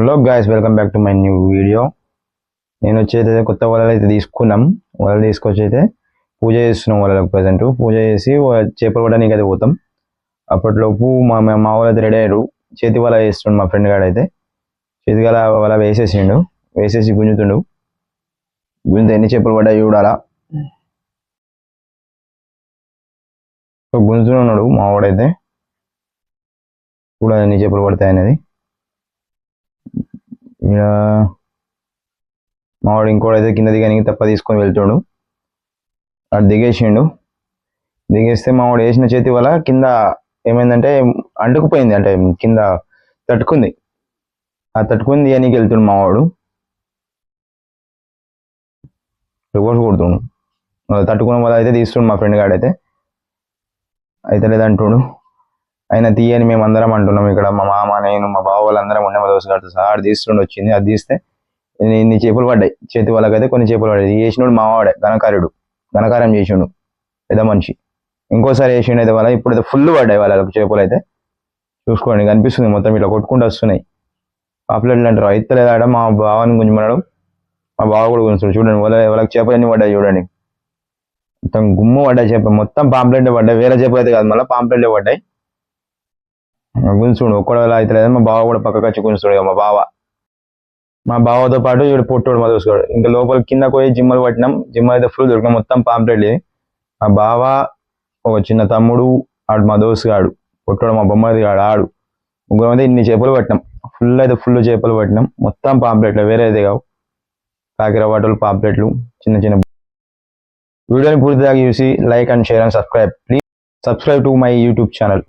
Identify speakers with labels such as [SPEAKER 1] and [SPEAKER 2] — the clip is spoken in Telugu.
[SPEAKER 1] Hello guys welcome back to my new video నేను వచ్చేది కొత్త వలలు అయితే తీసుకున్నాం. వలలు తీసుకొచ్చి అయితే పూజ చేస్తున్నాం వలలకు ప్రజెంట్ పూజ చేసి చేపలు పడడానికి అయితే పోతాం. అప్పట్లోపు మా మా వాళ్ళు అయితే రెడీ అయ్యారు. చేతి వల వేస్తుండు మా ఫ్రెండ్ గాడు అయితే. చేతి గల వల వేసేసిండు. వేసేసి గుంజుతుండు. గుంజితే ఎన్ని చేపలు పడ్డాయి చూడాలా. గుంజుతున్నాడు మా వాడైతే. చూడాలి ఎన్ని చేపలు పడతాయి అనేది. మావాడు ఇంకోడైతే కింద దిగానికి తప్ప తీసుకొని వెళ్తాడు. అటు దిగేసిండు. దిగేస్తే మావాడు వేసిన చేతి వల్ల కింద ఏమైందంటే అంటుకుపోయింది అంటే కింద తట్టుకుంది. ఆ తట్టుకుంది దిగనీకి వెళ్తుండు మావాడు రివర్స్ కొడుతుండు. తట్టుకున్న వల్ల అయితే తీస్తుండు మా ఫ్రెండ్ గాడైతే. అయితే లేదంటుడు ఆయన తీయని మేము అందరం అంటున్నాం. ఇక్కడ మా మామ నేను మా బావ వాళ్ళందరం ఉండే మా దోశ గారితో సహా ఆడు తీస్తుండి వచ్చింది. అది తీస్తే ఇన్ని చేపలు పడ్డాయి. చేతి వాళ్ళకైతే కొన్ని చేపలు పడ్డాయి. చేసినోడు మావాడే ఘనకార్యుడు. ఘనకారం చేసిండు. పెద్ద మనిషి. ఇంకోసారి వేసిండు అయితే వాళ్ళ ఇప్పుడు అయితే ఫుల్ పడ్డాయి వాళ్ళకి చేపలు అయితే. చూసుకోండి కనిపిస్తుంది మొత్తం ఇట్లా కొట్టుకుంటూ వస్తున్నాయి. పాపులర్లు అంటారు. అయితే లేదా మా బావని గుంజమన్నాడు. మా బావ కూడా గుంజుతాడు చూడండి వాళ్ళ వాళ్ళకి చేపలు ఎన్ని పడ్డాయి చూడండి. మొత్తం గుమ్ము పడ్డాయి చేప మొత్తం పాంప్లెట్లే పడ్డాయి. వేరే చేపలు అయితే కాదు మళ్ళీ పాంప్లెట్లే పడ్డాయి. గుంజుడు ఒక్కడో అయితే మా బావ కూడా పక్కకు వచ్చి గుంజుతాడు మా బావ. మా బావతో పాటు ఈడు పొట్టోడు మా చూసుకోడు ఇంకా లోపల కింద పోయి జిమ్మలు పట్టినాం. జిమ్మలు అయితే ఫుల్ దొరికినాం మొత్తం పాంప్లెట్ మా బావ ఒక చిన్న తమ్ముడు ఆడు మా దోస్తు గాడు. పొట్టోడు మా బొమ్మది గాడు ఆడు. ముగ్గురం అయితే ఇన్ని చేపలు పట్టినాం. ఫుల్ అయితే ఫుల్ చేపలు పట్టినాం. మొత్తం పాంప్లెట్లు వేరే అయితే కావు. కాకిర వాటలు పాంప్లెట్లు చిన్న చిన్న వీడియోని పూర్తిగా చూసి like and share and subscribe please subscribe to my YouTube channel